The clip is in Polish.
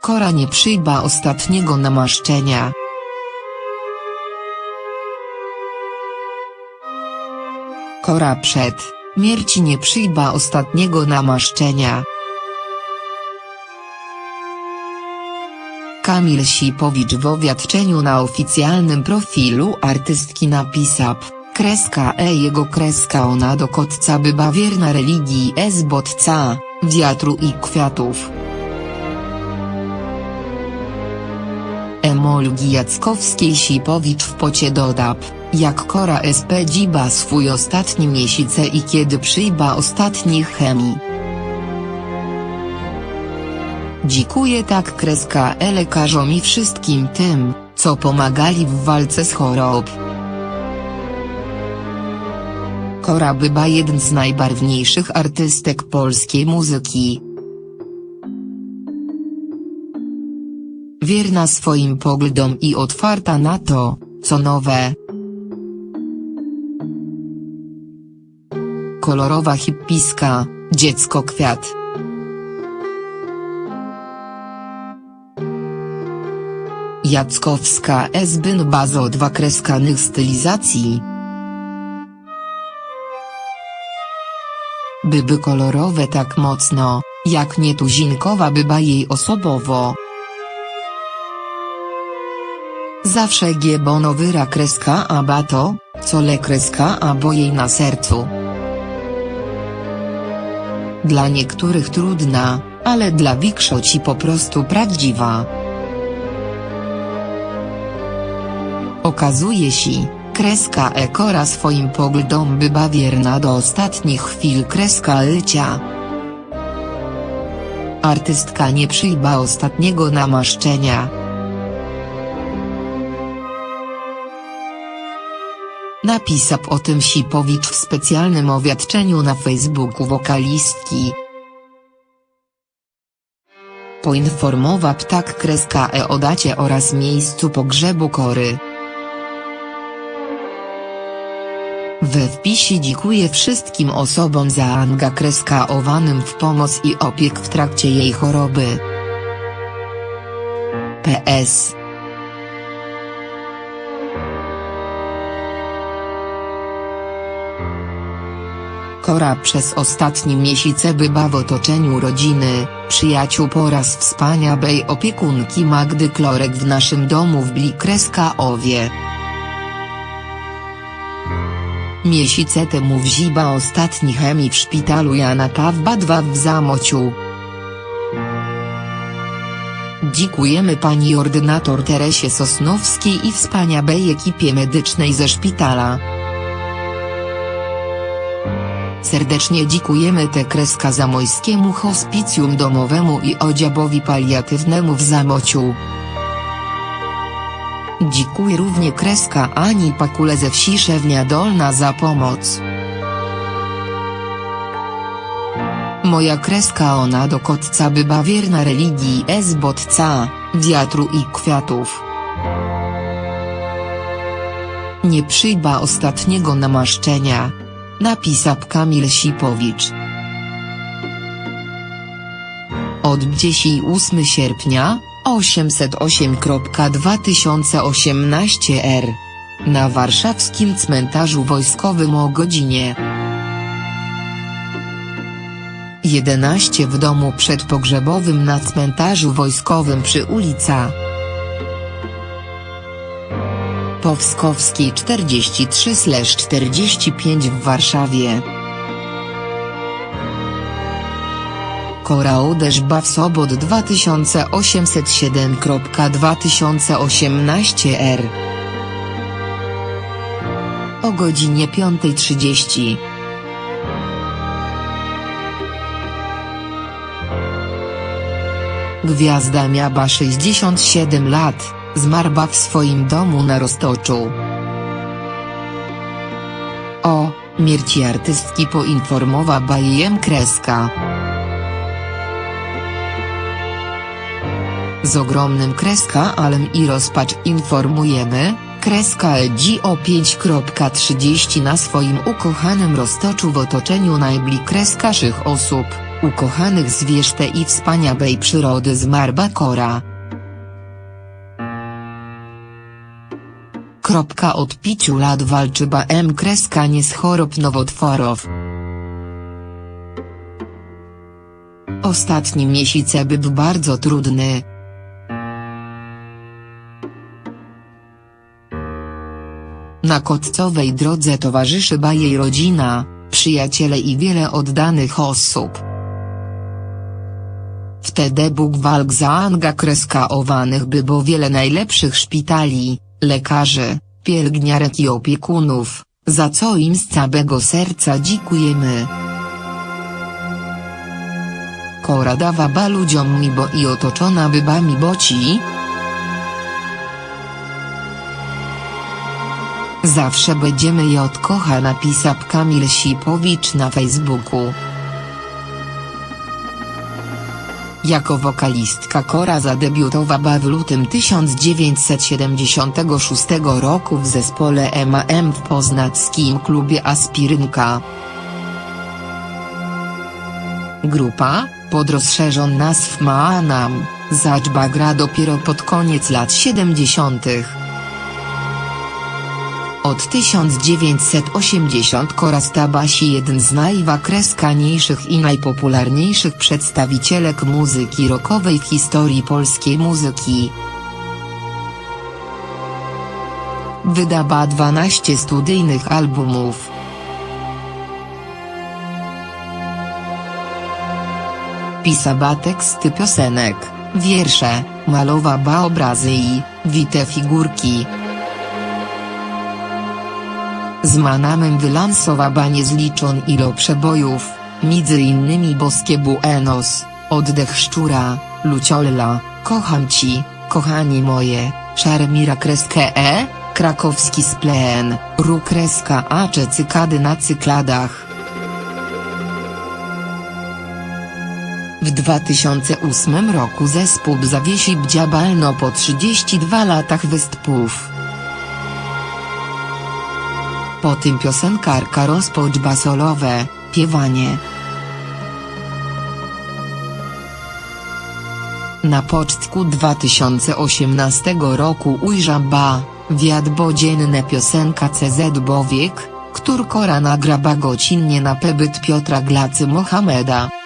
Kora nie przyjba ostatniego namaszczenia. Kora przed śmierci nie przyjba ostatniego namaszczenia. Kamil Sipowicz w owiadczeniu na oficjalnym profilu artystki napisał, kreska e jego kreska ona do kotca bywa wierna religii es bodca, wiatru i kwiatów. Emolgi Jackowskiej Sipowicz w pocie dodał, jak Kora SP dziba swój ostatni miesiące i kiedy przyjba ostatni chemii. Dziękuję tak kreska e lekarzom i wszystkim tym, co pomagali w walce z chorób. Kora bywa jeden z najbarwniejszych artystek polskiej muzyki. Wierna swoim poglądom i otwarta na to, co nowe. Kolorowa hippiska, dziecko kwiat. Jackowska Esbyn bazo dwa kreskanych stylizacji. Byby kolorowe tak mocno, jak nietuzinkowa byba jej osobowo. Zawsze giebono wyra kreska abato, co le kreska abo jej na sercu. Dla niektórych trudna, ale dla większości po prostu prawdziwa. Okazuje się, kreska Ekora swoim poglądom bywa wierna do ostatnich chwil kreska Elcia. Artystka nie przyjba ostatniego namaszczenia. Napisał o tym Sipowicz w specjalnym owiadczeniu na Facebooku wokalistki. Poinformował tak kreska e o dacie oraz miejscu pogrzebu Kory. We wpisie dziękuję wszystkim osobom zaangażowanym w pomoc i opiek w trakcie jej choroby. PS Kora przez ostatnie miesiące bywa w otoczeniu rodziny, przyjaciół oraz wspaniałej opiekunki Magdy Klorek w naszym domu w Blikreska Owie. Miesiące temu wziba ostatni chemii w szpitalu Jana Pawła II w Zamociu. Dziękujemy pani ordynator Teresie Sosnowskiej i wspaniałej ekipie medycznej ze szpitala. Serdecznie dziękujemy te kreska Zamojskiemu Hospicjum Domowemu i Odziabowi Paliatywnemu w Zamociu. Dziękuję równie kreska Ani Pakule ze wsi Szewnia Dolna za pomoc. Moja kreska ona do kotca bywa wierna religii es bodca, wiatru i kwiatów. Nie przyjba ostatniego namaszczenia. Napisał Kamil Sipowicz. Od 8 sierpnia, 808.2018 r. Na warszawskim cmentarzu wojskowym o godzinie 11 w domu przedpogrzebowym na cmentarzu wojskowym przy ulica Powskowskiej 43/45 w Warszawie. Kora Oderzba w sobot 2807.2018 r. O godzinie 5.30. Gwiazda miała 67 lat, zmarła w swoim domu na Roztoczu. O śmierci artystki poinformowa Bajem Kreska. Z ogromnym kreska alem i rozpacz informujemy, Kreska Edzi o 5.30 na swoim ukochanym roztoczu w otoczeniu najbli kreskaszych osób, ukochanych zwierzte i wspaniałej przyrody z Marbakora. Kropka od piciu lat walczy BM kreska nie z chorób nowotworów. Ostatni miesiąc był bardzo trudny. Na kotcowej drodze towarzyszy ba jej rodzina, przyjaciele i wiele oddanych osób. Wtedy Bóg walk zaanga kreskaowanych by było wiele najlepszych szpitali, lekarzy, pielęgniarek i opiekunów, za co im z całego serca dziękujemy. Kora dawa ba ludziom mi bo i otoczona bybami boci. Zawsze będziemy je odkocha napisał Kamil Sipowicz na Facebooku. Jako wokalistka Kora zadebiutowała w lutym 1976 roku w zespole MAM w poznackim klubie Aspirynka. Grupa, pod rozszerzon nazw Maanam, zaczba gra dopiero pod koniec lat 70. Od 1980 Kora stała się jeden z najwakreskaniejszych i najpopularniejszych przedstawicielek muzyki rockowej w historii polskiej muzyki. Wydała 12 studyjnych albumów. Pisała teksty piosenek, wiersze, malowała obrazy i, wite figurki. Z Manamem wylansowała niezliczon ilo przebojów, między innymi Boskie Buenos, Oddech Szczura, Luciolla, Kocham Ci, Kochanie Moje, Szarmira Kreskę E, Krakowski Spleen, Ru Kreska A czy Cykady na Cykladach. W 2008 roku zespół zawiesił działalno po 32 latach występów. Po tym piosenkarka rozpoczęła solowe, piewanie. Na początku 2018 roku ujrzała, wiadbo dzienne piosenka CZ Bowiek, którkora nagraba gocinnie na pebyt Piotra Glacy Mohameda.